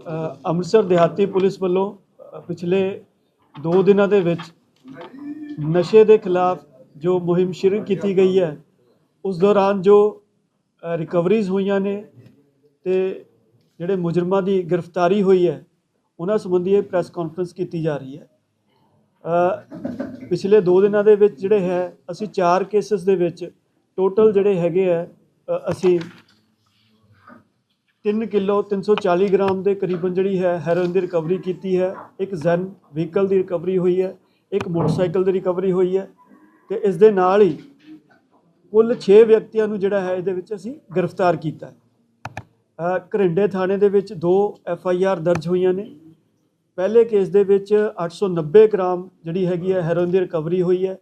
ਅੰਮ੍ਰਿਤਸਰ ਦਿਹਾਤੀ ਪੁਲਿਸ ਵੱਲੋਂ ਪਿਛਲੇ 2 ਦਿਨਾਂ ਦੇ ਵਿੱਚ ਨਸ਼ੇ ਦੇ ਖਿਲਾਫ ਜੋ ਮੁਹਿੰਮ ਸ਼ੁਰੂ ਕੀਤੀ ਗਈ ਹੈ, ਉਸ ਦੌਰਾਨ ਜੋ ਰਿਕਵਰੀਜ਼ ਹੋਈਆਂ ਨੇ ਤੇ ਜਿਹੜੇ ਮੁਜਰਮਾਂ ਦੀ ਗ੍ਰਿਫਤਾਰੀ ਹੋਈ ਹੈ, ਉਹਨਾਂ ਸੰਬੰਧੀ ਇਹ ਪ੍ਰੈਸ ਕਾਨਫਰੰਸ ਕੀਤੀ ਜਾ ਰਹੀ ਹੈ। ਪਿਛਲੇ 2 ਦਿਨਾਂ ਦੇ ਵਿੱਚ ਜਿਹੜੇ ਹੈ, ਅਸੀਂ 4 ਕੇਸਸ ਦੇ ਵਿੱਚ ਟੋਟਲ ਜਿਹੜੇ ਹੈਗੇ ਆ ਅਸੀਂ 3 ਕਿਲੋ 340 ਗ੍ਰਾਮ ਦੇ ਕਰੀਬਨ ਜਿਹੜੀ ਹੈ ਹੈਰੋਇਨ ਦੀ ਰਿਕਵਰੀ ਕੀਤੀ ਹੈ ਇੱਕ ਜ਼ੈਨ ਵਹੀਕਲ ਦੀ ਰਿਕਵਰੀ ਹੋਈ ਹੈ ਇੱਕ ਮੋਟਰਸਾਈਕਲ ਦੀ ਰਿਕਵਰੀ ਹੋਈ ਹੈ ਤੇ ਇਸ ਦੇ ਨਾਲ ਹੀ ਕੁੱਲ 6 ਵਿਅਕਤੀਆਂ ਨੂੰ ਜਿਹੜਾ ਹੈ ਇਹਦੇ ਵਿੱਚ ਅਸੀਂ ਗ੍ਰਿਫਤਾਰ ਕੀਤਾ ਹੈ। ਅ, ਘਰਿੰਡੇ ਥਾਣੇ ਦੇ ਵਿੱਚ ਦੋ ਐਫ ਆਈ ਆਰ ਦਰਜ ਹੋਈਆਂ ਨੇ। ਪਹਿਲੇ ਕੇਸ ਦੇ ਵਿੱਚ 890 ਗ੍ਰਾਮ ਜਿਹੜੀ ਹੈਗੀ ਹੈ ਹੈਰੋਇਨ ਦੀ ਰਿਕਵਰੀ ਹੋਈ ਹੈ।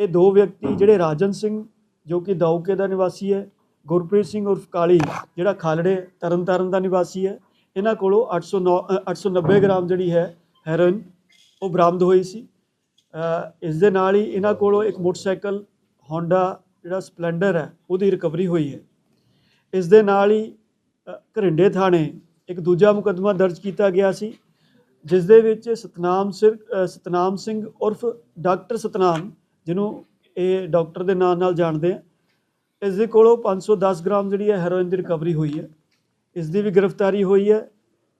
ਇਹ ਦੋ ਵਿਅਕਤੀ ਜਿਹੜੇ ਰਾਜਨ ਸਿੰਘ ਜੋ ਕਿ ਦਾਊਕੇ ਦਾ ਨਿਵਾਸੀ ਹੈ ਗੁਰਪ੍ਰੀਤ ਸਿੰਘ ਉਰਫ ਕਾਲੀ ਜਿਹੜਾ ਖਾਲੜੇ ਤਰਨਤਾਰਨ ਦਾ ਨਿਵਾਸੀ ਹੈ। ਇਹਨਾਂ ਕੋਲੋਂ 809 ਅ, 890 ਗ੍ਰਾਮ ਜਿਹੜੀ ਹੈ ਹੈਰੋਇਨ ਉਹ ਬਰਾਮਦ ਹੋਈ ਸੀ। ਇਸ ਦੇ ਨਾਲ ਹੀ ਇਹਨਾਂ ਕੋਲੋਂ ਇੱਕ ਮੋਟਰਸਾਈਕਲ ਹੋਂਡਾ ਜਿਹੜਾ ਸਪਲੈਂਡਰ ਹੈ ਉਹਦੀ ਰਿਕਵਰੀ ਹੋਈ ਹੈ। ਇਸ ਦੇ ਨਾਲ ਹੀ ਘਰਿੰਡੇ ਥਾਣੇ ਇੱਕ ਦੂਜਾ ਮੁਕੱਦਮਾ ਦਰਜ ਕੀਤਾ ਗਿਆ ਸੀ ਜਿਸ ਦੇ ਵਿੱਚ ਸਤਨਾਮ ਸਿੰਘ ਸਤਨਾਮ ਸਿੰਘ ਉਰਫ ਡਾਕਟਰ ਸਤਨਾਮ ਜਿਹਨੂੰ ਇਹ ਡਾਕਟਰ ਦੇ ਨਾਂ ਨਾਲ ਜਾਣਦੇ ਆ ਇਸ ਦੇ ਕੋਲੋਂ 510 ਗ੍ਰਾਮ ਜਿਹੜੀ ਹੈ ਹੈਰੋਇਨ ਦੀ ਰਿਕਵਰੀ ਹੋਈ ਹੈ। ਇਸ ਦੀ ਵੀ ਗ੍ਰਿਫਤਾਰੀ ਹੋਈ ਹੈ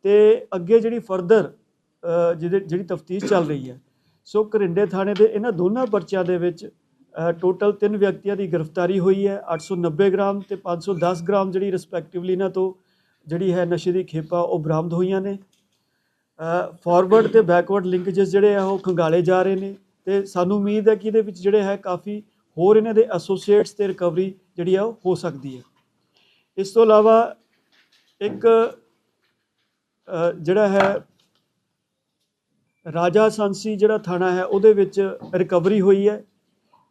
ਤੇ ਅੱਗੇ ਜਿਹੜੀ ਫਰਦਰ ਜਿਹਦੇ, ਜਿਹੜੀ ਤਫਤੀਸ਼ ਚੱਲ ਰਹੀ ਹੈ। ਸੋ ਘਰਿੰਡੇ ਥਾਣੇ ਦੇ ਇਹਨਾਂ ਦੋਨਾਂ ਪਰਚਿਆਂ ਦੇ ਵਿੱਚ ਟੋਟਲ ਤਿੰਨ ਵਿਅਕਤੀਆਂ ਦੀ ਗ੍ਰਿਫਤਾਰੀ ਹੋਈ ਹੈ 890 ਗ੍ਰਾਮ ਤੇ 510 ਗ੍ਰਾਮ ਜਿਹੜੀ ਰਿਸਪੈਕਟਿਵਲੀ ਇਹਨਾਂ ਤੋਂ ਜਿਹੜੀ ਹੈ ਨਸ਼ੇ ਦੀ ਖੇਪਾ ਉਹ ਬਰਾਮਦ ਹੋਈਆਂ ਨੇ। ਫਾਰਵਰਡ ਤੇ ਬੈਕਵਰਡ ਲਿੰਕੇजेस ਜਿਹੜੇ ਆ ਉਹ ਖੰਗਾਲੇ ਜਾ ਰਹੇ ਨੇ ਤੇ ਸਾਨੂੰ ਉਮੀਦ ਹੈ ਕਿ ਇਹਦੇ ਵਿੱਚ ਜਿਹੜੇ ਹੈ ਕਾਫੀ ਹੋਰ ਇਹਨਾਂ ਦੇ ਐਸੋਸੀਏਟਸ ਤੇ ਰਿਕਵਰੀ ਜਿਹੜੀ ਆ ਉਹ ਹੋ ਸਕਦੀ ਹੈ ਇਸ ਤੋਂ ਇਲਾਵਾ ਇੱਕ ਜਿਹੜਾ ਹੈ ਰਾਜਾ ਸੰਸੀ ਜਿਹੜਾ ਥਾਣਾ ਹੈ ਉਹਦੇ ਵਿੱਚ ਰਿਕਵਰੀ ਹੋਈ ਹੈ।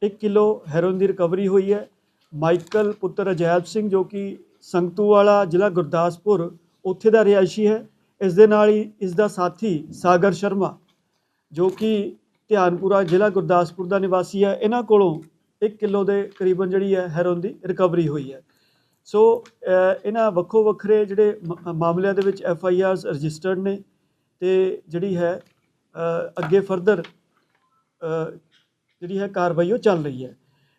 1 ਕਿਲੋ ਹੈਰੋਇਨ ਦੀ ਰਿਕਵਰੀ ਹੋਈ ਹੈ। ਮਾਈਕਲ ਪੁੱਤਰ ਅਜੈਬ ਸਿੰਘ ਜੋ ਕਿ ਸੰਗਤੂ ਵਾਲਾ ਜ਼ਿਲ੍ਹਾ ਗੁਰਦਾਸਪੁਰ ਉੱਥੇ ਦਾ ਰਿਹਾਇਸ਼ੀ ਹੈ। ਇਸ ਦੇ ਨਾਲ ਹੀ ਇਸ ਦਾ ਸਾਥੀ ਸਾਗਰ ਸ਼ਰਮਾ ਜੋ ਕਿ ਧਿਆਨਪੁਰਾ ਜ਼ਿਲ੍ਹਾ ਗੁਰਦਾਸਪੁਰ ਦਾ ਨਿਵਾਸੀ ਹੈ। ਇਹਨਾਂ ਕੋਲੋਂ 1 ਕਿਲੋ ਦੇ ਕਰੀਬਨ ਜਿਹੜੀ ਹੈ ਹੈਰੋਇਨ ਦੀ ਰਿਕਵਰੀ ਹੋਈ ਹੈ। ਸੋ ਇਹਨਾਂ ਵੱਖੋ ਵੱਖਰੇ ਜਿਹੜੇ ਮ- ਮਾਮਲਿਆਂ ਦੇ ਵਿੱਚ ਐਫ ਆਈ ਆਰਸ ਰਜਿਸਟਰਡ ਨੇ ਤੇ ਜਿਹੜੀ ਹੈ ਅੱਗੇ ਫਰਦਰ ਜਿਹੜੀ ਹੈ ਕਾਰਵਾਈ ਉਹ ਚੱਲ ਰਹੀ ਹੈ।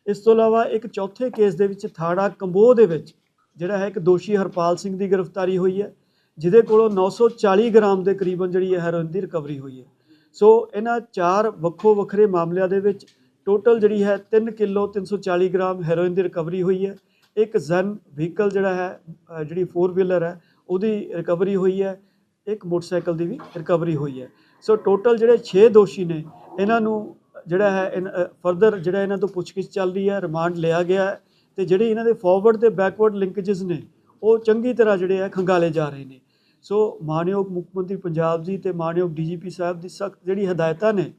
ਇਸ ਤੋਂ ਇਲਾਵਾ ਇੱਕ ਚੌਥੇ ਕੇਸ ਦੇ ਵਿੱਚ ਥਾੜਾ ਕੰਬੋਹ ਦੇ ਵਿੱਚ ਜਿਹੜਾ ਹੈ ਇੱਕ ਦੋਸ਼ੀ ਹਰਪਾਲ ਸਿੰਘ ਦੀ ਗ੍ਰਿਫਤਾਰੀ ਹੋਈ ਹੈ, ਜਿਹਦੇ ਕੋਲੋਂ 940 ਗ੍ਰਾਮ ਦੇ ਕਰੀਬਨ ਜਿਹੜੀ ਹੈ ਹੈਰੋਇਨ ਦੀ ਰਿਕਵਰੀ ਹੋਈ ਹੈ। ਸੋ, ਇਹਨਾਂ ਚਾਰ ਵੱਖੋ ਵੱਖਰੇ ਮਾਮਲਿਆਂ ਦੇ ਵਿੱਚ ਟੋਟਲ ਜਿਹੜੀ ਹੈ 3 ਕਿਲੋ 340 ਗ੍ਰਾਮ ਹੈਰੋਇਨ ਦੀ ਰਿਕਵਰੀ ਹੋਈ ਹੈ। ਇੱਕ ਜ਼ਨ ਵਹੀਕਲ ਜਿਹੜਾ ਹੈ ਜਿਹੜੀ 4 ਵੀਲਰ ਹੈ, ਉਹਦੀ ਰਿਕਵਰੀ ਹੋਈ ਹੈ। ਇੱਕ ਮੋਟਰਸਾਈਕਲ ਦੀ ਵੀ ਰਿਕਵਰੀ ਹੋਈ ਹੈ। ਸੋ ਟੋਟਲ ਜਿਹੜੇ 6 ਦੋਸ਼ੀ ਨੇ, ਇਹਨਾਂ ਨੂੰ ਜਿਹੜਾ ਹੈ ਫਰਦਰ ਜਿਹੜਾ ਇਹਨਾਂ ਤੋਂ ਪੁੱਛਗਿੱਛ ਚੱਲ ਰਹੀ ਹੈ ਰਿਮਾਂਡ ਲਿਆ ਗਿਆ ਹੈ ਤੇ ਜਿਹੜੇ ਇਹਨਾਂ ਦੇ ਫਾਰਵਰਡ ਤੇ ਬੈਕਵਰਡ ਲਿੰਕੇजेस ਨੇ, ਉਹ ਚੰਗੀ ਤਰ੍ਹਾਂ ਜਿਹੜੇ ਆ ਖੰਗਾਲੇ ਜਾ ਰਹੇ ਨੇ। ਸੋ ਮਾਨਯੋਗ ਮੁੱਖ ਮੰਤਰੀ ਪੰਜਾਬ ਜੀ ਤੇ ਮਾਨਯੋਗ ਡੀਜੀਪੀ ਸਾਹਿਬ ਦੀ ਸਖਤ ਜਿਹੜੀ ਹਦਾਇਤਾਂ ਨੇ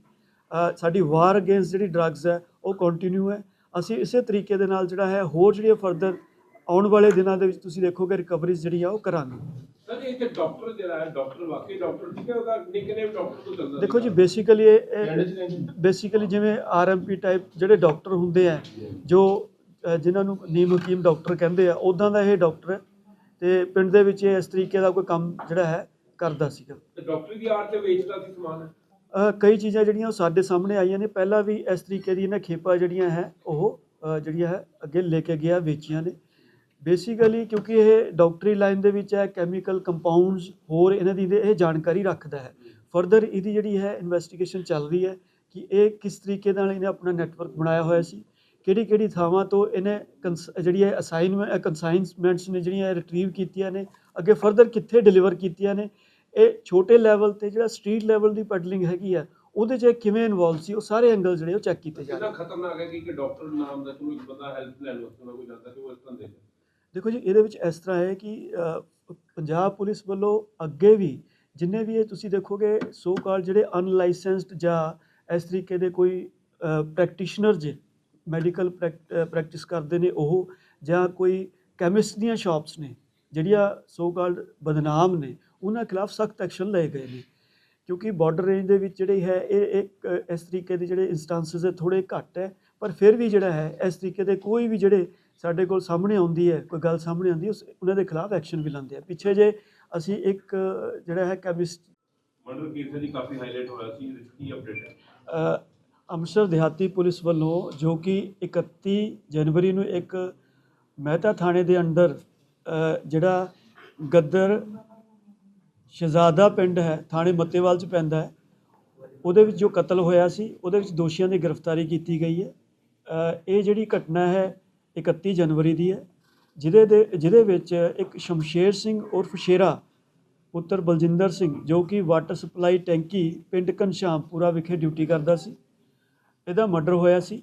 ਸਾਡੀ ਵਾਰ ਅਗੇਂਸਟ ਜਿਹੜੀ ਡਰੱਗਸ ਹੈ ਉਹ ਕੰਟੀਨਿਊ ਹੈ। ਅਸੀਂ ਇਸੇ ਤਰੀਕੇ ਦੇ ਨਾਲ ਜਿਹੜਾ ਹੈ ਹੋਰ ਜਿਹੜੀਆਂ ਫਰਦਰ ਆਉਣ ਵਾਲੇ ਦਿਨਾਂ ਦੇ ਵਿੱਚ ਤੁਸੀਂ ਦੇਖੋਗੇ ਰਿਕਵਰੀਜ਼ ਜਿਹੜੀ ਆ ਉਹ ਕਰਾਂਗੇ। ਸਰ ਇਹ ਤੇ ਡਾਕਟਰ ਜਿਹੜਾ ਹੈ ਡਾਕਟਰ ਵਾਕਈ ਡਾਕਟਰ ਠੀਕ ਹੈ ਉਹਦਾ ਨਿਕਨੇਮ ਡਾਕਟਰ ਤੋਂ ਚੱਲਦਾ ਦੇਖੋ ਜੀ ਬੇਸਿਕਲੀ ਇਹ ਬੇਸਿਕਲੀ ਜਿਵੇਂ ਆਰਐਮਪੀ ਟਾਈਪ ਜਿਹੜੇ ਡਾਕਟਰ ਹੁੰਦੇ ਆ ਜੋ ਜਿਨ੍ਹਾਂ ਨੂੰ ਨੀਮ ਹਕੀਮ ਡਾਕਟਰ ਕਹਿੰਦੇ ਆ ਉਦਾਂ ਦਾ ਇਹ ਡਾਕਟਰ ਹੈ। ਤੇ ਪਿੰਡ ਦੇ ਵਿੱਚ ਇਹ ਇਸ ਤਰੀਕੇ ਦਾ ਕੋਈ ਕੰਮ ਜਿਹੜਾ ਹੈ ਕਰਦਾ ਸੀਗਾ। ਤੇ ਡਾਕਟਰੀ ਦੀ ਆੜ ਤੇ ਵੇਚਦਾ ਸੀ ਸਮਾਨ। ਕਈ ਚੀਜ਼ਾਂ ਜਿਹੜੀਆਂ ਉਹ ਸਾਡੇ ਸਾਹਮਣੇ ਆਈਆਂ ਨੇ। ਪਹਿਲਾਂ ਵੀ ਇਸ ਤਰੀਕੇ ਦੀ ਇਹਨਾਂ ਖੇਪਾਂ ਜਿਹੜੀਆਂ ਹੈ, ਉਹ ਜਿਹੜੀਆਂ ਹੈ, ਅੱਗੇ ਲੈ ਕੇ ਗਿਆ, ਵੇਚੀਆਂ ਨੇ। ਬੇਸਿਕਲੀ ਕਿਉਂਕਿ ਇਹ ਡਾਕਟਰੀ ਲਾਈਨ ਦੇ ਵਿੱਚ ਹੈ ਕੈਮੀਕਲ ਕੰਪਾਊਂਡਸ ਹੋਰ ਇਹਨਾਂ ਦੀ ਇਹ ਜਾਣਕਾਰੀ ਰੱਖਦਾ ਹੈ। ਫਰਦਰ ਇਹਦੀ ਜਿਹੜੀ ਹੈ ਇਨਵੈਸਟੀਗੇਸ਼ਨ ਚੱਲ ਰਹੀ ਹੈ ਕਿ ਇਹ ਕਿਸ ਤਰੀਕੇ ਨਾਲ ਇਹਨੇ ਆਪਣਾ ਨੈਟਵਰਕ ਬਣਾਇਆ ਹੋਇਆ ਸੀ, ਕਿਹੜੀ ਕਿਹੜੀ ਥਾਵਾਂ ਤੋਂ ਇਹਨੇ ਕੰਸ- ਜਿਹੜੀ ਹੈ ਅਸਾਈਨਮੈਂਟ ਕੰਸਾਈਨਮੈਂਟਸ ਨੇ ਜਿਹੜੀਆਂ ਰਿਟਰੀਵ ਕੀਤੀਆਂ ਨੇ, ਅੱਗੇ ਫਰਦਰ ਕਿੱਥੇ ਡਿਲੀਵਰ ਕੀਤੀਆਂ ਨੇ ਇਹ ਛੋਟੇ ਲੈਵਲ ਤੇ ਜਿਹੜਾ ਸਟਰੀਟ ਲੈਵਲ ਦੀ ਪੈਡਲਿੰਗ ਹੈਗੀ ਆ ਉਹਦੇ 'ਚ ਕਿਵੇਂ ਇਨਵੋਲਵ ਸੀ ਉਹ ਸਾਰੇ ਐਂਗਲ ਜਿਹੜੇ ਉਹ ਚੈੱਕ ਕੀਤੇ ਜਾ ਰਹੇ ਕਿੰਨਾ ਖਤਰਨਾਕ ਹੈ ਕਿ ਕਿ ਡਾਕਟਰ ਨਾਮ ਦਾ ਇੱਕ ਬੰਦਾ ਹੈਲਪ ਲੈਣ ਵਾਸਤੇ ਨਾ ਕੋਈ ਜਾਂਦਾ ਕਿ ਉਹ ਇਸ ਤਰ੍ਹਾਂ ਦੇ। ਦੇਖੋ ਜੀ ਇਹਦੇ ਵਿੱਚ ਇਸ ਤਰ੍ਹਾਂ ਹੈ ਕਿ ਪੰਜਾਬ ਪੁਲਿਸ ਵੱਲੋਂ ਅੱਗੇ ਵੀ ਜਿੰਨੇ ਵੀ ਇਹ ਤੁਸੀਂ ਦੇਖੋਗੇ ਸੋ ਕਾਲ ਜਿਹੜੇ ਅਨਲਾਇਸੈਂਸਡ ਜਾਂ ਇਸ ਤਰੀਕੇ ਦੇ ਕੋਈ ਪ੍ਰੈਕਟੀਸ਼ਨਰ ਜੇ ਮੈਡੀਕਲ ਪ੍ਰੈਕਟਿਸ ਕਰਦੇ ਨੇ ਉਹ ਜਾਂ ਕੋਈ ਕੈਮਿਸਟ ਦੀਆਂ ਸ਼ਾਪਸ ਨੇ ਜਿਹੜੀਆਂ ਸੋ ਕਾਲਡ ਬਦਨਾਮ ਨੇ ਉਹਨਾਂ ਖਿਲਾਫ ਸਖਤ ਐਕਸ਼ਨ ਲਏ ਗਏ ਨੇ। ਕਿਉਂਕਿ ਬਾਰਡਰ ਰੇਂਜ ਦੇ ਵਿੱਚ ਜਿਹੜੇ ਹੈ ਇਹ ਇੱਕ ਇਸ ਤਰੀਕੇ ਦੇ ਜਿਹੜੇ ਇੰਸਟੈਂਸਸ ਹੈ ਥੋੜੇ ਘੱਟ ਹੈ। ਪਰ ਫਿਰ ਵੀ ਜਿਹੜਾ ਹੈ ਇਸ ਤਰੀਕੇ ਦੇ ਕੋਈ ਵੀ ਜਿਹੜੇ ਸਾਡੇ ਕੋਲ ਸਾਹਮਣੇ ਆਉਂਦੀ ਹੈ ਕੋਈ ਗੱਲ ਸਾਹਮਣੇ ਆਉਂਦੀ ਉਸ ਉਹਨਾਂ ਦੇ ਖਿਲਾਫ ਐਕਸ਼ਨ ਵੀ ਲੈਂਦੇ ਆ। ਪਿੱਛੇ ਜੇ ਅਸੀਂ ਇੱਕ ਜਿਹੜਾ ਹੈ ਕੈਮਿਸਟ ਮਰਡਰ ਕੇਸ ਜੀ ਕਾਫੀ ਹਾਈਲਾਈਟ ਹੋਇਆ ਸੀ ਇਹਦੇ ਕੀ ਅਪਡੇਟ ਹੈ? ਅੰਮ੍ਰਿਤਸਰ ਦਿਹਾਤੀ ਪੁਲਿਸ ਵੱਲੋਂ ਜੋ ਕਿ 31 ਜਨਵਰੀ ਨੂੰ ਇੱਕ ਮਹਿਤਾ ਥਾਣੇ ਦੇ ਅੰਡਰ ਅ, ਜਿਹੜਾ ਗੱਦਰ ਸ਼ਹਜ਼ਾਦਾ ਪਿੰਡ ਹੈ, ਥਾਣੇ ਮੱਤੇਵਾਲ ਚ ਪੈਂਦਾ ਹੈ। ਉਹਦੇ ਵਿੱਚ ਜੋ ਕਤਲ ਹੋਇਆ ਸੀ, ਉਹਦੇ ਵਿੱਚ ਦੋਸ਼ੀਆਂ ਦੀ ਗ੍ਰਿਫਤਾਰੀ ਕੀਤੀ ਗਈ ਹੈ। ਇਹ ਜਿਹੜੀ ਘਟਨਾ ਹੈ 31 ਜਨਵਰੀ ਦੀ ਹੈ, ਜਿਹਦੇ ਦੇ, ਜਿਹਦੇ ਵਿੱਚ ਇੱਕ ਸ਼ਮਸ਼ੇਰ ਸਿੰਘ ਉਰਫ ਸ਼ੇਰਾ, ਪੁੱਤਰ ਬਲਜਿੰਦਰ ਸਿੰਘ, ਜੋ ਕਿ ਵਾਟਰ ਸਪਲਾਈ ਟੈਂਕੀ ਪਿੰਡ ਘਨਸ਼ਾਮਪੁਰਾ ਵਿਖੇ ਡਿਊਟੀ ਕਰਦਾ ਸੀ। ਇਹਦਾ ਮਰਡਰ ਹੋਇਆ ਸੀ।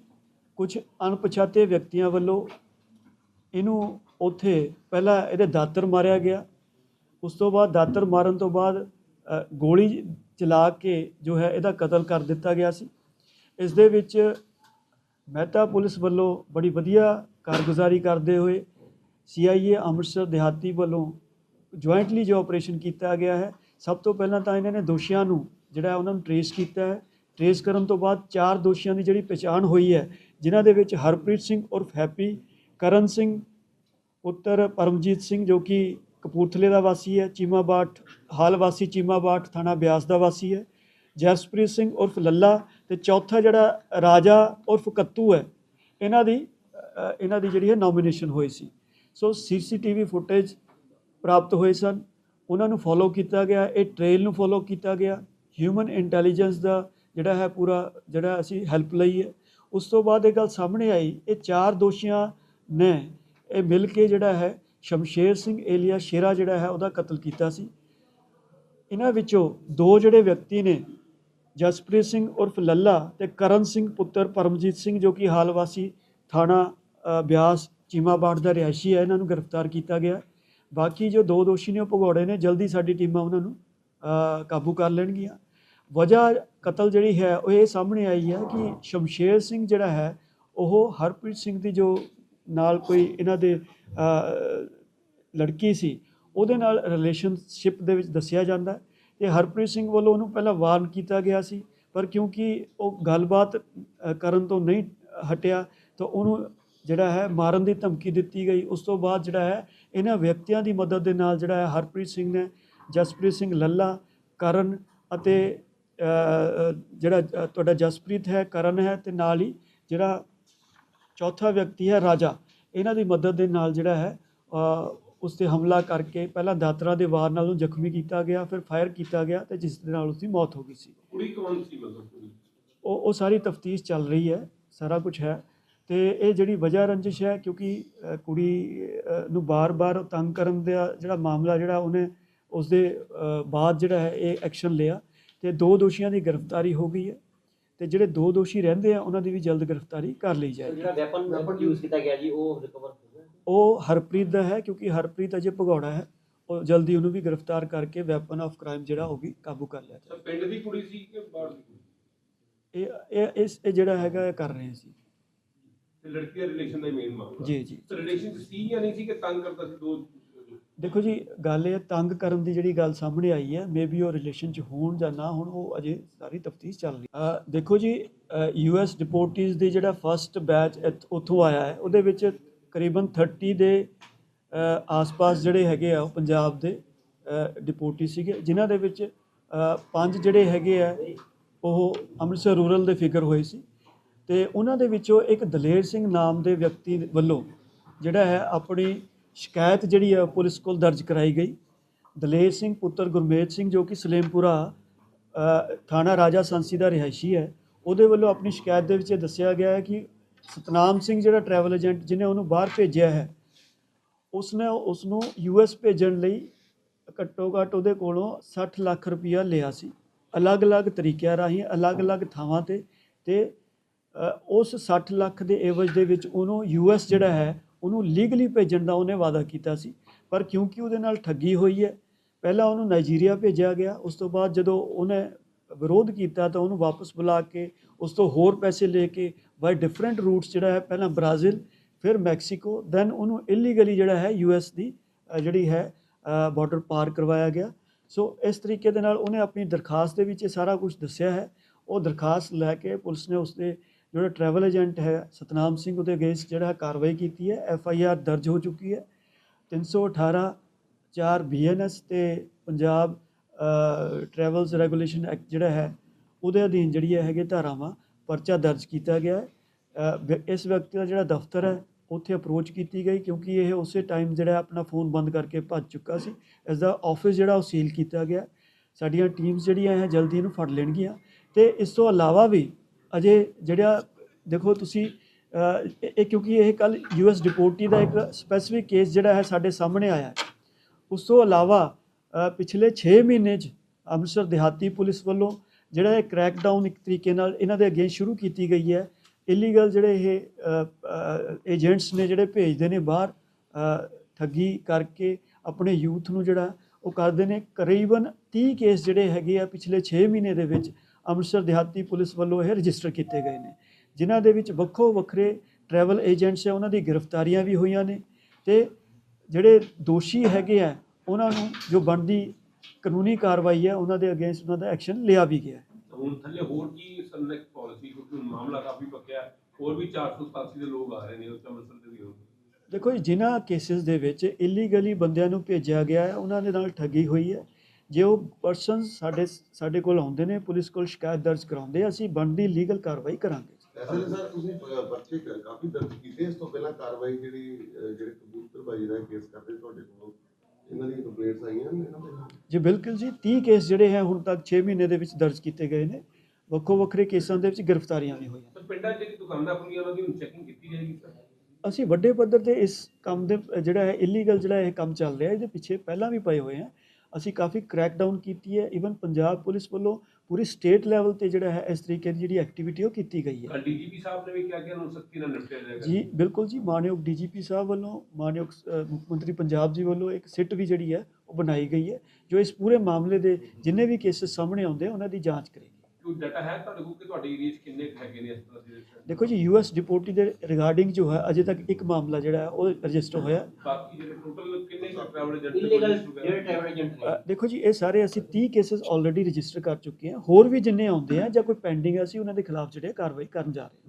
ਕੁਝ ਅਣਪਛਾਤੇ ਵਿਅਕਤੀਆਂ ਵੱਲੋਂ ਇਹਨੂੰ ਉੱਥੇ ਪਹਿਲਾਂ ਇਹਦੇ ਦਾਤਰ ਮਾਰਿਆ ਗਿਆ। ਉਸ ਤੋਂ ਬਾਅਦ ਦਾਤਰ ਮਾਰਨ ਤੋਂ ਬਾਅਦ ਗੋਲੀ ਚਲਾ ਕੇ ਜੋ ਹੈ ਇਹਦਾ ਕਤਲ ਕਰ ਦਿੱਤਾ ਗਿਆ ਸੀ। ਇਸ ਦੇ ਵਿੱਚ ਮਹਿਤਾ ਪੁਲਿਸ ਵੱਲੋਂ ਬੜੀ ਵਧੀਆ ਕਾਰਗੁਜ਼ਾਰੀ ਕਰਦੇ ਹੋਏ ਸੀਆਈਏ ਅੰਮ੍ਰਿਤਸਰ ਦਿਹਾਤੀ ਵੱਲੋਂ ਜੁਆਇੰਟਲੀ ਜੋ ਆਪਰੇਸ਼ਨ ਕੀਤਾ ਗਿਆ ਹੈ, ਸਭ ਤੋਂ ਪਹਿਲਾਂ ਤਾਂ ਇਹਨਾਂ ਨੇ ਦੋਸ਼ੀਆਂ ਨੂੰ ਜਿਹੜਾ ਉਹਨਾਂ ਨੂੰ ਟਰੇਸ ਕੀਤਾ ਹੈ। ਟਰੇਸ ਕਰਨ ਤੋਂ ਬਾਅਦ ਚਾਰ ਦੋਸ਼ੀਆਂ ਦੀ ਜਿਹੜੀ ਪਛਾਣ ਹੋਈ ਹੈ, ਜਿਨ੍ਹਾਂ ਦੇ ਵਿੱਚ ਹਰਪ੍ਰੀਤ ਸਿੰਘ ਉਰਫ ਹੈਪੀ, ਕਰਨ ਸਿੰਘ, ਪੁੱਤਰ ਪਰਮਜੀਤ ਸਿੰਘ ਜੋ ਕਿ ਕਪੂਰਥਲੇ ਦਾ ਵਾਸੀ ਹੈ ਚੀਮਾ ਚੀਮਾਬਾਟ, ਹਾਲ ਵਾਸੀ ਚੀਮਾ ਚੀਮਾਬਾਟ ਥਾਣਾ ਬਿਆਸ ਦਾ ਵਾਸੀ ਹੈ। ਜਸਪ੍ਰੀਤ ਸਿੰਘ ਉਰਫ ਲੱਲਾ ਤੇ ਚੌਥਾ ਜਿਹੜਾ ਰਾਜਾ ਉਰਫ ਕੱਤੂ ਹੈ, ਇਹਨਾਂ ਦੀ ਇਹਨਾਂ ਦੀ ਜਿਹੜੀ ਹੈ ਨੋਮੀਨੇਸ਼ਨ ਹੋਈ ਸੀ। ਸੋ ਸੀਸੀਟੀਵੀ ਫੁਟੇਜ ਪ੍ਰਾਪਤ ਹੋਏ ਸਨ। ਉਹਨਾਂ ਨੂੰ ਫੋਲੋ ਕੀਤਾ ਗਿਆ, ਇਹ ਟ੍ਰੇਲ ਨੂੰ ਫੋਲੋ ਕੀਤਾ ਗਿਆ। ਹਿਊਮਨ ਇੰਟੈਲੀਜੈਂਸ ਦਾ ਜਿਹੜਾ ਹੈ ਪੂਰਾ, ਜਿਹੜਾ ਅਸੀਂ ਹੈਲਪ ਲਈ ਹੈ। ਉਸ ਤੋਂ ਬਾਅਦ ਇਹ ਗੱਲ ਸਾਹਮਣੇ ਆਈ, ਇਹ ਚਾਰ ਦੋਸ਼ੀਆਂ ਨੇ ਇਹ ਮਿਲ ਕੇ ਜਿਹੜਾ ਹੈ ਸ਼ਮਸ਼ੇਰ ਸਿੰਘ ਏਲੀਆ ਸ਼ੇਰਾ ਜਿਹੜਾ ਹੈ ਉਹਦਾ ਕਤਲ ਕੀਤਾ ਸੀ। ਇਹਨਾਂ ਵਿੱਚੋਂ ਦੋ ਜਿਹੜੇ ਵਿਅਕਤੀ ਨੇ ਜਸਪ੍ਰੀਤ ਸਿੰਘ ਉਰਫ ਲੱਲਾ ਤੇ ਕਰਨ ਸਿੰਘ ਪੁੱਤਰ ਪਰਮਜੀਤ ਸਿੰਘ ਜੋ ਕਿ ਹਾਲ ਵਾਸੀ ਥਾਣਾ ਅ, ਬਿਆਸ ਚੀਮਾਬਾੜ ਦਾ ਰਿਹਾਇਸ਼ੀ ਹੈ ਇਹਨਾਂ ਨੂੰ ਗ੍ਰਿਫਤਾਰ ਕੀਤਾ ਗਿਆ। ਬਾਕੀ ਜੋ ਦੋ ਦੋਸ਼ੀ ਨੇ ਉਹ ਭਗੌੜੇ ਨੇ ਜਲਦੀ ਸਾਡੀ ਟੀਮਾਂ ਉਹਨਾਂ ਨੂੰ ਕਾਬੂ ਕਰ ਲੈਣਗੀਆਂ। ਵਜ੍ਹਾ ਕਤਲ ਜਿਹੜੀ ਹੈ ਉਹ ਇਹ ਸਾਹਮਣੇ ਆਈ ਹੈ ਕਿ ਸ਼ਮਸ਼ੇਰ ਸਿੰਘ ਜਿਹੜਾ ਹੈ ਉਹ ਹਰਪ੍ਰੀਤ ਸਿੰਘ ਦੀ ਜੋ ਨਾਲ ਕੋਈ ਇਹਨਾਂ ਦੇ ਲੜਕੀ ਸੀ, ਉਹਦੇ ਨਾਲ ਰਿਲੇਸ਼ਨਸ਼ਿਪ ਦੇ ਵਿੱਚ ਦੱਸਿਆ ਜਾਂਦਾ ਹੈ ਤੇ ਹਰਪ੍ਰੀਤ ਸਿੰਘ ਵੱਲੋਂ ਉਹਨੂੰ ਪਹਿਲਾਂ ਵਾਰਨ ਕੀਤਾ ਗਿਆ ਸੀ, ਪਰ ਕਿਉਂਕਿ ਉਹ ਗੱਲਬਾਤ ਕਰਨ ਤੋਂ ਨਹੀਂ ਹਟਿਆ, ਤਾਂ ਉਹਨੂੰ ਜਿਹੜਾ ਹੈ ਮਾਰਨ ਦੀ ਧਮਕੀ ਦਿੱਤੀ ਗਈ। ਉਸ ਤੋਂ ਬਾਅਦ ਜਿਹੜਾ ਹੈ ਇਹਨਾਂ ਵਿਅਕਤੀਆਂ ਦੀ ਮਦਦ ਦੇ ਨਾਲ ਜਿਹੜਾ ਹੈ ਹਰਪ੍ਰੀਤ ਸਿੰਘ ਨੇ, ਜਸਪ੍ਰੀਤ ਸਿੰਘ ਲੱਲਾ, ਕਰਨ ਅਤੇ ਜਿਹੜਾ ਤੁਹਾਡਾ ਜਸਪ੍ਰੀਤ ਹੈ, ਕਰਨ ਹੈ ਤੇ ਨਾਲ ਹੀ ਜਿਹੜਾ ਚੌਥਾ ਵਿਅਕਤੀ ਹੈ ਰਾਜਾ। ਇਹਨਾਂ ਦੀ ਮਦਦ ਦੇ ਨਾਲ ਜਿਹੜਾ ਹੈ ਉਸ ਤੇ ਹਮਲਾ ਕਰਕੇ ਪਹਿਲਾਂ ਦਾਤਰਾ ਦੇ ਵਾਰ ਨਾਲ ਉਹਨੂੰ ਜ਼ਖਮੀ ਕੀਤਾ ਗਿਆ ਫਿਰ ਫਾਇਰ ਕੀਤਾ ਗਿਆ ਤੇ ਜਿਸ ਦੇ ਨਾਲ ਉਸ ਦੀ ਮੌਤ ਹੋ ਗਈ ਸੀ। ਕੁੜੀ ਕੌਣ ਸੀ ਮਤਲਬ ਉਹ ਉਹ ਸਾਰੀ ਤਫਤੀਸ਼ ਚੱਲ ਰਹੀ ਹੈ ਸਾਰਾ ਕੁਝ ਹੈ। ਤੇ ਇਹ ਜਿਹੜੀ ਵਜ੍ਹਾ ਰੰਜਿਸ਼ ਹੈ ਕਿਉਂਕਿ ਕੁੜੀ ਨੂੰ ਬਾਰ-ਬਾਰ ਤੰਗ ਕਰਨ ਦਾ ਜਿਹੜਾ ਮਾਮਲਾ ਜਿਹੜਾ ਉਹਨੇ ਉਸ ਦੇ ਬਾਅਦ ਜਿਹੜਾ ਹੈ ਇਹ ਐਕਸ਼ਨ ਲਿਆ। ਤੇ ਦੋ ਦੋਸ਼ੀਆਂ ਦੀ ਗ੍ਰਿਫਤਾਰੀ ਹੋ ਗਈ ਹੈ। ਤੇ ਜਿਹੜੇ ਦੋ ਦੋਸ਼ੀ ਰਹਿੰਦੇ ਆ ਉਹਨਾਂ ਦੀ ਵੀ ਜਲਦ ਗ੍ਰਿਫਤਾਰੀ ਕਰ ਲਈ ਜਾਏਗੀ। ਜਿਹੜਾ ਵੈਪਨ ਯੂਜ਼ ਕੀਤਾ ਗਿਆ ਜੀ ਉਹ ਰਿਕਵਰ ਹੋ ਗਿਆ ਉਹ ਹਰਪ੍ਰੀਤ ਦਾ ਹੈ ਕਿਉਂਕਿ ਹਰਪ੍ਰੀਤ ਅਜੇ ਭਗੌੜਾ ਹੈ। ਉਹ ਜਲਦੀ ਉਹਨੂੰ ਵੀ ਗ੍ਰਿਫਤਾਰ ਕਰਕੇ ਵੈਪਨ ਆਫ ਕ੍ਰਾਈਮ ਜਿਹੜਾ ਉਹ ਵੀ ਕਾਬੂ ਕਰ ਲਿਆ ਤਾਂ ਪਿੰਡ ਦੀ ਕੁੜੀ ਸੀ ਕਿ ਬਾਹਰ ਦੀ ਕੁੜੀ? ਜਾਏ ਇਹ ਇਹ ਇਸ ਇਹ ਜਿਹੜਾ ਹੈਗਾ ਇਹ ਕਰ ਰਹੇ ਸੀ ਤੇ ਲੜਕੀ ਦਾ ਰਿਲੇਸ਼ਨ ਦਾ ਮੇਨ ਮਾਮਲਾ। ਜੀ ਜੀ। ਤਾਂ ਰਿਲੇਸ਼ਨ ਸੀ ਜਾਂ ਨਹੀਂ ਸੀ ਕਿ ਤੰਗ ਕਰਦਾ ਸੀ ਦੋ ਦੇਖੋ ਜੀ ਗੱਲ ਇਹ ਹੈ, ਤੰਗ ਕਰਨ ਦੀ ਜਿਹੜੀ ਗੱਲ ਸਾਹਮਣੇ ਆਈ ਹੈ ਮੇਬੀ ਉਹ ਰਿਲੇਸ਼ਨ ਚ ਹੋਣ ਜਾਂ ਨਾ ਹੋਣ ਉਹ ਅਜੇ ਸਾਰੀ ਤਫਤੀਸ਼ ਚੱਲ ਰਹੀ ਹੈ ਦੇਖੋ ਜੀ ਯੂ ਐਸ ਡਿਪੋਰਟੀਜ਼ ਦੀ ਜਿਹੜਾ ਫਰਸਟ ਬੈਚ ਉੱਥੋਂ ਆਇਆ ਹੈ ਉਹਦੇ ਵਿੱਚ ਕਰੀਬਨ 30 ਦੇ ਆਸ-ਪਾਸ ਜਿਹੜੇ ਹੈਗੇ ਆ ਉਹ ਪੰਜਾਬ ਦੇ ਡਿਪੋਰਟੀ ਸੀਗੇ ਜਿਨ੍ਹਾਂ ਦੇ ਵਿੱਚ ਪੰਜ ਜਿਹੜੇ ਹੈਗੇ ਆ ਉਹ ਅੰਮ੍ਰਿਤਸਰ ਰੂਰਲ ਦੇ ਫਿਗਰ ਹੋਏ ਸੀ। ਤੇ ਉਹਨਾਂ ਦੇ ਵਿੱਚੋਂ ਇੱਕ ਦਲੇਰ ਸਿੰਘ ਨਾਮ ਦੇ ਵਿਅਕਤੀ ਵੱਲੋਂ ਜਿਹੜਾ ਹੈ ਆਪਣੀ ਸ਼ਿਕਾਇਤ ਜਿਹੜੀ ਹੈ ਪੁਲਿਸ ਕੋਲ ਦਰਜ ਕਰਾਈ ਗਈ। ਦਲੇਰ ਸਿੰਘ, ਪੁੱਤਰ ਗੁਰਮੇਜ ਸਿੰਘ, ਜੋ ਕਿ ਸਲੇਮਪੁਰਾ ਥਾਣਾ ਰਾਜਾ ਸੰਸੀ ਦਾ ਰਿਹਾਇਸ਼ੀ ਹੈ, ਉਹਦੇ ਵੱਲੋਂ ਆਪਣੀ ਸ਼ਿਕਾਇਤ ਦੇ ਵਿੱਚ ਇਹ ਦੱਸਿਆ ਗਿਆ ਹੈ ਕਿ ਸਤਨਾਮ ਸਿੰਘ ਜਿਹੜਾ ਟਰੈਵਲ ਏਜੰਟ ਜਿਹਨੇ ਉਹਨੂੰ ਬਾਹਰ ਭੇਜਿਆ ਹੈ, ਉਸਨੇ ਉਸ ਨੂੰ ਯੂਐਸ ਭੇਜਣ ਲਈ ਘੱਟੋ ਘੱਟ ਉਹਦੇ ਕੋਲੋਂ 60 ਲੱਖ ਰੁਪਇਆ ਲਿਆ ਸੀ। ਅਲੱਗ-ਅਲੱਗ ਤਰੀਕਿਆਂ ਰਾਹੀਂ, ਅਲੱਗ-ਅਲੱਗ ਥਾਵਾਂ ਤੇ ਤੇ ਉਸ 60 ਲੱਖ ਦੇ ਏਵਜ ਦੇ ਵਿੱਚ ਉਹਨੂੰ ਯੂਐਸ ਜਿਹੜਾ ਹੈ ਉਹਨੂੰ ਲੀਗਲੀ ਭੇਜਣ ਦਾ ਉਹਨੇ ਵਾਅਦਾ ਕੀਤਾ ਸੀ। ਪਰ ਕਿਉਂਕਿ ਉਹਦੇ ਨਾਲ ਠੱਗੀ ਹੋਈ ਹੈ, ਪਹਿਲਾਂ ਉਹਨੂੰ ਨਾਈਜੀਰੀਆ ਭੇਜਿਆ ਗਿਆ, ਉਸ ਤੋਂ ਬਾਅਦ ਜਦੋਂ ਉਹਨੇ ਵਿਰੋਧ ਕੀਤਾ ਤਾਂ ਉਹਨੂੰ ਵਾਪਸ ਬੁਲਾ ਕੇ, ਉਸ ਤੋਂ ਹੋਰ ਪੈਸੇ ਲੈ ਕੇ ਬਾਈ ਡਿਫਰੈਂਟ ਰੂਟਸ ਜਿਹੜਾ ਹੈ, ਪਹਿਲਾਂ ਬ੍ਰਾਜ਼ੀਲ ਫਿਰ ਮੈਕਸੀਕੋ ਦੈਨ ਉਹਨੂੰ ਇਲੀਗਲੀ ਜਿਹੜਾ ਹੈ ਯੂਐਸ ਦੀ ਜਿਹੜੀ ਹੈ ਬਾਰਡਰ ਪਾਰ ਕਰਵਾਇਆ ਗਿਆ। ਸੋ ਇਸ ਤਰੀਕੇ ਦੇ ਨਾਲ ਉਹਨੇ ਆਪਣੀ ਦਰਖਾਸਤ ਦੇ ਵਿੱਚ ਇਹ ਸਾਰਾ ਕੁਝ ਦੱਸਿਆ ਹੈ। ਉਹ ਦਰਖਾਸਤ ਲੈ ਕੇ ਪੁਲਿਸ ਨੇ ਉਸਦੇ ਜਿਹੜਾ ਟਰੈਵਲ ਏਜੰਟ ਹੈ, ਸਤਨਾਮ ਸਿੰਘ ਉਹਦੇ ਅਗੇਂਸਟ ਜਿਹੜਾ ਹੈ ਕਾਰਵਾਈ ਕੀਤੀ ਹੈ ਐਫ ਆਈ ਆਰ ਦਰਜ ਹੋ ਚੁੱਕੀ ਹੈ। 318 ਚਾਰ ਬੀਐਨਐਸ ਤੇ ਪੰਜਾਬ ਟਰੈਵਲਸ ਰੈਗੂਲੇਸ਼ਨ ਐਕਟ ਜਿਹੜਾ ਹੈ, ਉਹਦੇ ਅਧੀਨ ਜਿਹੜੀ ਹੈ ਹੈਗੇ ਧਾਰਾਵਾਂ ਪਰਚਾ ਦਰਜ ਕੀਤਾ ਗਿਆ ਹੈ। ਵਿ- ਇਸ ਵਿਅਕਤੀ ਦਾ ਜਿਹੜਾ ਦਫ਼ਤਰ ਹੈ, ਉੱਥੇ ਅਪਰੋਚ ਕੀਤੀ ਗਈ ਕਿਉਂਕਿ ਇਹ ਉਸੇ ਟਾਈਮ ਜਿਹੜਾ ਆਪਣਾ ਫੋਨ ਬੰਦ ਕਰਕੇ ਭੱਜ ਚੁੱਕਾ ਸੀ। ਇਸ ਦਾ ਆਫਿਸ ਜਿਹੜਾ ਉਹ ਸੀਲ ਕੀਤਾ ਗਿਆ। ਸਾਡੀਆਂ ਟੀਮਸ ਜਿਹੜੀਆਂ ਹੈ, ਜਲਦੀ ਇਹਨੂੰ ਫੜ ਲੈਣਗੀਆਂ। ਤੇ ਇਸ ਤੋਂ ਇਲਾਵਾ ਵੀ ਅਜੇ ਜਿਹੜਾ, ਦੇਖੋ ਤੁਸੀਂ ਇਹ ਕਿਉਂਕਿ ਇਹ ਕੱਲ ਯੂਐਸ ਡਿਪੋਰਟੀ ਦਾ ਇੱਕ ਸਪੈਸੀਫਿਕ ਕੇਸ ਜਿਹੜਾ ਹੈ ਸਾਡੇ ਸਾਹਮਣੇ ਆਇਆ ਉਸ ਤੋਂ ਇਲਾਵਾ ਪਿਛਲੇ 6 ਮਹੀਨੇ 'ਚ ਅੰਮ੍ਰਿਤਸਰ ਦਿਹਾਤੀ ਪੁਲਿਸ ਵੱਲੋਂ ਜਿਹੜਾ ਇਹ ਕ੍ਰੈਕਡਾਊਨ ਇੱਕ ਤਰੀਕੇ ਨਾਲ ਇਹਨਾਂ ਦੇ ਅਗੇਂਸਟ ਸ਼ੁਰੂ ਕੀਤੀ ਗਈ ਹੈ। ਇਲੀਗਲ ਜਿਹੜੇ ਇਹ ਏਜੰਟਸ ਨੇ ਜਿਹੜੇ ਭੇਜਦੇ ਨੇ ਬਾਹਰ ਠੱਗੀ ਕਰਕੇ ਆਪਣੇ ਯੂਥ ਨੂੰ ਜਿਹੜਾ ਉਹ ਕਰਦੇ ਨੇ। ਕਰੀਬਨ 30 ਕੇਸ ਜਿਹੜੇ ਹੈਗੇ ਆ ਪਿਛਲੇ 6 ਮਹੀਨੇ ਦੇ ਵਿੱਚ ਅੰਮ੍ਰਿਤਸਰ ਦਿਹਾਤੀ ਪੁਲਿਸ ਵੱਲੋਂ ਇਹ ਰਜਿਸਟਰ ਕੀਤੇ ਗਏ ਨੇ। ਜਿਨ੍ਹਾਂ ਦੇ ਵਿੱਚ ਵੱਖੋ ਵੱਖਰੇ ਟਰੈਵਲ ਏਜੰਟਸ ਹੈ ਉਹਨਾਂ ਦੀ ਗ੍ਰਿਫਤਾਰੀਆਂ ਵੀ ਹੋਈਆਂ ਨੇ ਤੇ ਜਿਹੜੇ ਦੋਸ਼ੀ ਹੈਗੇ ਆ ਉਹਨਾਂ ਨੂੰ ਜੋ ਬਣਦੀ ਕਾਨੂੰਨੀ ਕਾਰਵਾਈ ਹੈ ਉਹਨਾਂ ਦੇ ਅਗੇਂਸਟ ਉਹਨਾਂ ਦਾ ਐਕਸ਼ਨ ਲਿਆ ਵੀ ਗਿਆ। ਹੁਣ ਥੱਲੇ ਹੋਰ ਕੀ ਸਨੈਕਟ ਪਾਲਿਸੀ ਕਿਉਂਕਿ ਹੁਣ ਮਾਮਲਾ ਕਾਫੀ ਪੱਕਿਆ ਹੈ। ਹੋਰ ਵੀ 487 ਦੇ ਲੋਕ ਆ ਰਹੇ ਨੇ ਉਸ ਅੰਮ੍ਰਿਤਸਰ ਦੇ ਵੀ ਹੋਣ। ਦੇਖੋ ਜਿਨ੍ਹਾਂ ਕੇਸਿਸ ਦੇ ਵਿੱਚ ਇਲੀਗਲੀ ਬੰਦਿਆਂ ਨੂੰ ਭੇਜਿਆ ਗਿਆ ਹੈ ਉਹਨਾਂ ਦੇ ਨਾਲ ਠੱਗੀ ਹੋਈ ਹੈ। ਜੇ ਉਹ ਪਰਸਨ ਸਾਡੇ ਸਾਡੇ ਕੋਲ ਆਉਂਦੇ ਨੇ ਪੁਲਿਸ ਕੋਲ ਸ਼ਿਕਾਇਤ ਦਰਜ ਕਰਾਉਂਦੇ ਅਸੀਂ ਬਣਦੀ ਲੀਗਲ ਕਾਰਵਾਈ ਕਰਾਂਗੇ। ਐਸੇ ਸਰ ਤੁਸੀਂ ਪਰਚੇ ਕਾਫੀ ਦਰਜ ਕੀਤੇ। ਇਸ ਤੋਂ ਪਹਿਲਾਂ ਕਾਰਵਾਈ ਜਿਹੜੀ ਜਿਹੜੇ ਕਬੂਤਰਬਾਜੀ ਦਾ ਕੇਸ ਕਰਦੇ ਤੁਹਾਡੇ ਕੋਲ ਇਹਨਾਂ ਦੀ ਕੰਪਲੇਂਟਸ ਆਈਆਂ ਨੇ? ਇਹਨਾਂ ਦੇ ਜੀ ਬਿਲਕੁਲ ਜੀ। 30 ਕੇਸ ਜਿਹੜੇ ਹੈ ਹੁਣ ਤੱਕ 6 ਮਹੀਨੇ ਦੇ ਵਿੱਚ ਦਰਜ ਕੀਤੇ ਗਏ ਨੇ। ਵੱਖੋ ਵੱਖਰੇ ਕੇਸਾਂ ਦੇ ਵਿੱਚ ਗ੍ਰਿਫਤਾਰੀਆਂ ਵੀ ਹੋਈਆਂ। ਤਾਂ ਪਿੰਡਾਂ 'ਚ ਜਿਹੜੀ ਦੁਕਾਨਾਂ ਖੁੱਲੀਆਂ ਉਹਨਾਂ ਦੀ ਹੁਣ ਚੈਕਿੰਗ ਕੀਤੀ ਜਾਏਗੀ ਸਰ? ਅਸੀਂ ਵੱਡੇ ਪੱਧਰ ਤੇ ਇਸ ਕੰਮ ਦੇ ਜਿਹੜਾ ਹੈ ਇਲੀਗਲ ਜਿਹੜਾ ਇਹ ਕੰਮ ਚੱਲ ਰਿਹਾ ਇਹਦੇ ਪਿੱਛੇ ਪਹਿਲਾਂ ਵੀ ਪਏ ਹੋਏ ਆ। ਅਸੀਂ ਕਾਫੀ ਕ੍ਰੈਕ ਡਾਊਨ ਕੀਤੀ ਹੈ ਇਵਨ ਪੰਜਾਬ ਪੁਲਿਸ ਵੱਲੋਂ ਪੂਰੀ ਸਟੇਟ ਲੈਵਲ ਤੇ ਜਿਹੜਾ ਹੈ ਇਸ ਤਰੀਕੇ ਦੀ ਜਿਹੜੀ ਐਕਟੀਵਿਟੀ ਉਹ ਕੀਤੀ ਗਈ ਹੈ। ਡੀਜੀਪੀ ਸਾਹਿਬ ਨੇ ਵੀ ਕਿਹਾ ਕਿ ਇਹਨੂੰ ਸਖਤੀ ਨਾਲ ਨਿਪਟਿਆ ਜਾਏਗਾ। ਜੀ ਬਿਲਕੁਲ ਜੀ ਮਾਨਯੋਗ ਡੀਜੀਪੀ ਸਾਹਿਬ ਵੱਲੋਂ ਮਾਨਯੋਗ ਮੁੱਖ ਮੰਤਰੀ ਪੰਜਾਬ ਜੀ ਵੱਲੋਂ ਇੱਕ ਸਿੱਟ ਵੀ ਜਿਹੜੀ ਹੈ ਉਹ ਬਣਾਈ ਗਈ ਹੈ ਜੋ ਇਸ ਪੂਰੇ ਮਾਮਲੇ ਦੇ ਜਿੰਨੇ ਵੀ ਕੇਸਿਸ ਸਾਹਮਣੇ ਆਉਂਦੇ ਉਹਨਾਂ ਦੀ ਜਾਂਚ ਕਰੇਗੀ। ਕੋਈ ਡਾਟਾ ਹੈ ਤੁਹਾਡੇ ਕੋਲ ਕਿ ਤੁਹਾਡੇ ਏਰੀਆ 'ਚ ਕਿੰਨੇ ਕੁ ਹੈਗੇ ਨੇ ਇਸ ਤਰ੍ਹਾਂ ਦੇ ਦੇਖੋ ਜੀ ਯੂਐਸ ਡਿਪੋਰਟੀ ਦੇ ਰਿਗਾਰਡਿੰਗ ਜੋ ਹੈ ਅਜੇ ਤੱਕ ਇੱਕ ਮਾਮਲਾ ਜਿਹੜਾ ਹੈ ਉਹ ਰਜਿਸਟਰ ਹੋਇਆ। ਬਾਕੀ ਜਿਹੜੇ ਟੋਟਲ ਕਿੰਨੇ ਟਰੈਵਲ ਏਜੰਟ ਇਲੀਗਲ ਜਿਹੜੇ ਟਰੈਵਲ ਏਜੰਟ ਨੇ। ਅ, ਦੇਖੋ ਜੀ ਇਹ ਸਾਰੇ ਅਸੀਂ 30 ਕੇसेस ਆਲਰੇਡੀ ਰਜਿਸਟਰ ਕਰ ਚੁੱਕੇ ਹਾਂ। ਹੋਰ ਵੀ ਜਿੰਨੇ ਆਉਂਦੇ ਆ ਜਾਂ ਕੋਈ ਪੈਂਡਿੰਗ ਆ ਅਸੀਂ ਉਹਨਾਂ ਦੇ ਖਿਲਾਫ ਜਿਹੜੇ ਕਾਰਵਾਈ ਕਰਨ ਜਾ ਰਹੇ ਹਾਂ।